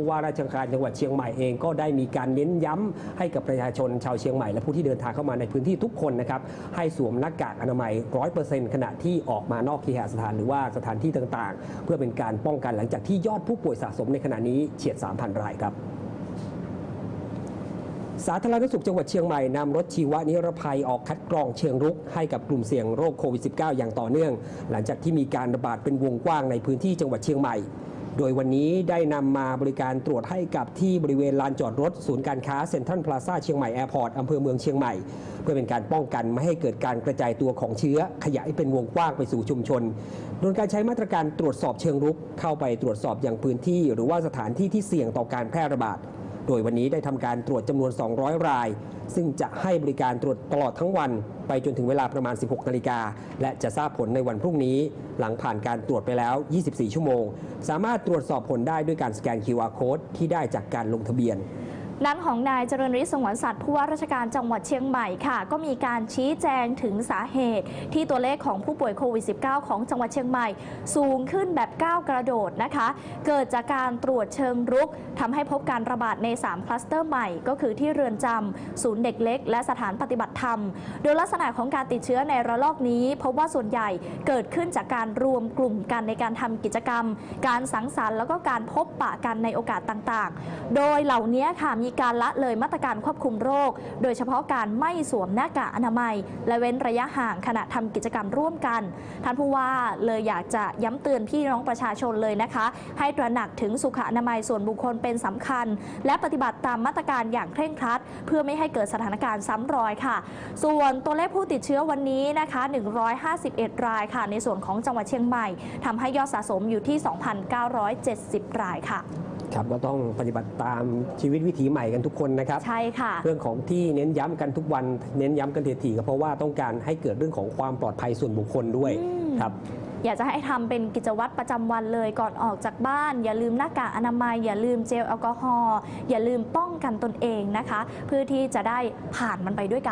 ผู้ว่าราชการจังหวัดเชียงใหม่เองก็ได้มีการเน้นย้ำให้กับประชาชนชาวเชียงใหม่และผู้ที่เดินทางเข้ามาในพื้นที่ทุกคนนะครับให้สวมหน้ากากอนามัย100%ขณะที่ออกมานอกเคหสถานหรือว่าสถานที่ต่างๆ เพื่อเป็นการป้องกันหลังจากที่ยอดผู้ป่วยสะสมในขณะนี้เฉียด 3,000 รายครับสาธารณสุขจังหวัดเชียงใหม่นำรถชีวนิรภัยออกคัดกรองเชิงรุก ให้กับกลุ่มเสี่ยงโรคโควิด -19 อย่างต่อเนื่อง หลังจากที่มีการระบาดเป็นวงกว้างในพื้นที่จังหวัดเชียงใหม่ โดยวันนี้ได้นำมาบริการตรวจให้กับที่บริเวณลานจอดรถ ศูนย์การค้าเซ็นทรัลพลาซ่าเชียงใหม่แอร์พอร์ตอำเภอเมืองเชียงใหม่ เพื่อเป็นการป้องกันไม่ให้เกิดการกระจายตัวของเชื้อขยายเป็นวงกว้างไปสู่ชุมชน โดยการใช้มาตรการตรวจสอบเชิงรุกเข้าไปตรวจสอบอย่างพื้นที่ หรือว่าสถานที่ที่เสี่ยงต่อการแพร่ระบาด โดยวันนี้ได้ทำการตรวจจำนวน 200 ราย ซึ่งจะให้บริการตรวจตลอดทั้งวัน ไปจนถึงเวลาประมาณ 16 นาฬิกา และจะทราบผลในวันพรุ่งนี้ หลังผ่านการตรวจไปแล้ว 24 ชั่วโมง สามารถตรวจสอบผลได้ด้วยการสแกน QR code ที่ได้จากการลงทะเบียน ด้านของนายเจริญฤทธิ์สงวนสัตว์ผู้ว่าราชการจังหวัดเชียงใหม่ค่ะ ก็มีการชี้แจงถึงสาเหตุ ที่ตัวเลขของผู้ป่วยโควิด -19 ของจังหวัดเชียงใหม่ สูงขึ้นแบบก้าวกระโดดนะคะ เกิดจากการตรวจเชิงรุกทำให้พบการระบาดใน 3 คลัสเตอร์ใหม่ ก็คือที่เรือนจำศูนย์เด็กเล็ก และสถานปฏิบัติธรรม โดยลักษณะของการติดเชื้อในระลอกนี้ พบว่าส่วนใหญ่เกิดขึ้นจากการรวมกลุ่มกันในการทำกิจกรรม การสังสรรค์แล้วก็การพบปะกันในโอกาสต่างๆ โดยเหล่านี้ค่ะมีีการละเลยมาตรการควบคุมโรค โดยเฉพาะการไม่สวมหน้ากากอนามัย และเว้นระยะห่างขณะทำกิจกรรมร่วมกัน ท่านผู้ว่าเลยอยากจะย้ำเตือนพี่น้องประชาชนเลยนะคะ ให้ตระหนักถึงสุขอนามัยส่วนบุคคลเป็นสำคัญ และปฏิบัติตามมาตรการอย่างเคร่งครัด เพื่อไม่ให้เกิดสถานการณ์ซ้ำรอยค่ะ ส่วนตัวเลขผู้ติดเชื้อวันนี้นะคะ 151 รายค่ะ ในส่วนของจังหวัดเชียงใหม่ทำให้ยอดสะสมอยู่ที่ 2,970 รายค่ะ ครับก็ต้องปฏิบัติตามชีวิตวิถีใหม่กันทุกคนนะครับ ใช่ค่ะ เรื่องของที่เน้นย้ำกันทุกวันเน้นย้ำกันถี่ๆก็เพราะว่าต้องการให้เกิดเรื่องของความปลอดภัยส่วนบุคคลด้วยอืม ครับ อยากจะให้ทำเป็นกิจวัตรประจำวันเลยก่อนออกจากบ้าน อย่าลืมหน้ากากอนามัย อย่าลืมเจลแอลกอฮอล์อย่าลืมป้องกันตนเองนะคะ เพื่อที่จะได้ผ่านมันไปด้วยกัน